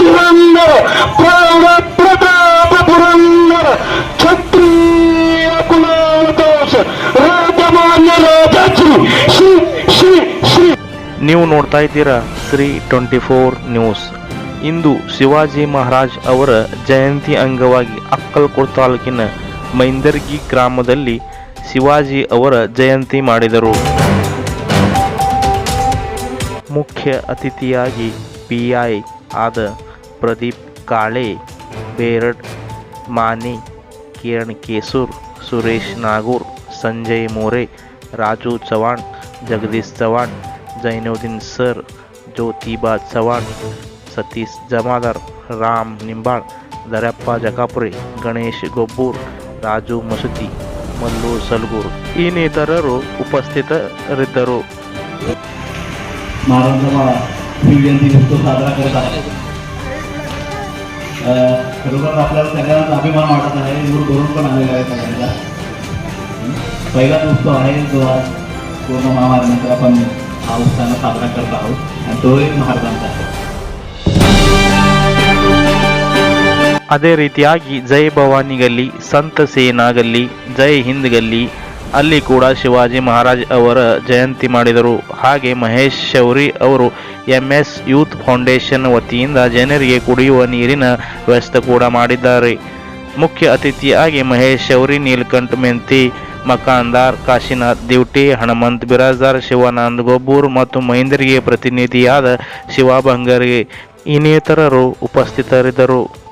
ಧುರಂದರ ಪ್ರಾಣ ಪ್ರತಾಪ ಪುರಂದರ, ಕ್ಷತ್ರಿಯ ಕುಲಾವಕಾಶ ಶ್ರೀ ಶ್ರೀ ನೀವು ನೋಡ್ತಾ ಇದ್ದೀರಾ ಶ್ರೀ ಟ್ವೆಂಟಿ ಫೋರ್ ನ್ಯೂಸ್. ಇಂದು ಶಿವಾಜಿ ಮಹಾರಾಜ್ ಅವರ ಜಯಂತಿ ಅಂಗವಾಗಿ ಅಕ್ಕಲ್ಕೋಟ್ ತಾಲೂಕಿನ ಮೈಂದರ್ಗಿ ಗ್ರಾಮದಲ್ಲಿ ಶಿವಾಜಿ ಅವರ ಜಯಂತಿ ಮಾಡಿದರು. ಮುಖ್ಯ ಅತಿಥಿಯಾಗಿ ಪಿ ಐ ಆದ ಪ್ರದೀಪ್ ಕಾಳೆ, ಬೇರಡ್ ಮಾನಿ ಕಿರಣ್ ಕೇಸೂರ್, ಸುರೇಶ್ ನಾಗೂರ್, ಸಂಜಯ್ ಮೋರೆ, ರಾಜು ಚವಾಣ್ ಜಗದೀಶ್ ಚವಾಣ್ ಜೈನುದ್ದೀನ್ ಸರ್, ಜ್ಯೋತಿಬಾ ಚವಾಣ್ ಸತೀಶ್ ಜಮಾದಾರ್, ರಾಮ್ ನಿಂಬಾಳ್, ದರಪ್ಪ ಜಕಾಪುರಿ, ಗಣೇಶ್ ಗೊಬ್ಬೂರ್, ರಾಜು ಮಸೂತಿ, ಮಲ್ಲು ಸಲ್ಗೂರ್ ಇನ್ನಿತರರು ಉಪಸ್ಥಿತರಿದ್ದರು. महाराजांचा जयंती उत्सव साजरा करत आहे अं, खरोखर आपल्याला सगळ्यांना अभिमान वाटत आहे मूळ भरून पण आलेला आहे सगळ्यांचा हं? पहिलाच उत्सव आहे जो आज पूर्ण महामारीनंतर आपण हा उत्साहानं साजरा करत आहोत आणि तोही महाराजांचा आहे ಅದೇ ರೀತಿಯಾಗಿ ಜೈ ಭವಾನಿ ಗಲ್ಲಿ ಸಂತ ಸೇನಾ ಗಲ್ಲಿ ಜೈ ಹಿಂದ್ ಗಲ್ಲಿ ಅಲ್ಲಿ ಕೂಡ ಶಿವಾಜಿ ಮಹಾರಾಜ್ ಅವರ ಜಯಂತಿ ಮಾಡಿದರು. ಹಾಗೆ ಮಹೇಶ್ ಶೌರಿ ಅವರು ಎಂ ಎಸ್ ಯೂತ್ ಫೌಂಡೇಶನ್ ವತಿಯಿಂದ ಜನರಿಗೆ ಕುಡಿಯುವ ನೀರಿನ ವ್ಯವಸ್ಥೆ ಕೂಡ ಮಾಡಿದ್ದಾರೆ. ಮುಖ್ಯ ಅತಿಥಿಯಾಗಿ ಮಹೇಶ್ ಶೌರಿ, ನೀಲಕಂಠ ಮೆಂತಿ, ಮಕಾಂದಾರ್, ಕಾಶಿನಾಥ್ ದಿವಟಿ, ಹನುಮಂತ್ ಬಿರಾಜ್ದಾರ್, ಶಿವಾನಂದ್ ಗೊಬ್ಬೂರ್ ಮತ್ತು ಮಹೇಂದ್ರಿಗೆ ಪ್ರತಿನಿಧಿಯಾದ ಶಿವ ಇನ್ನಿತರರು ಉಪಸ್ಥಿತರಿದ್ದರು.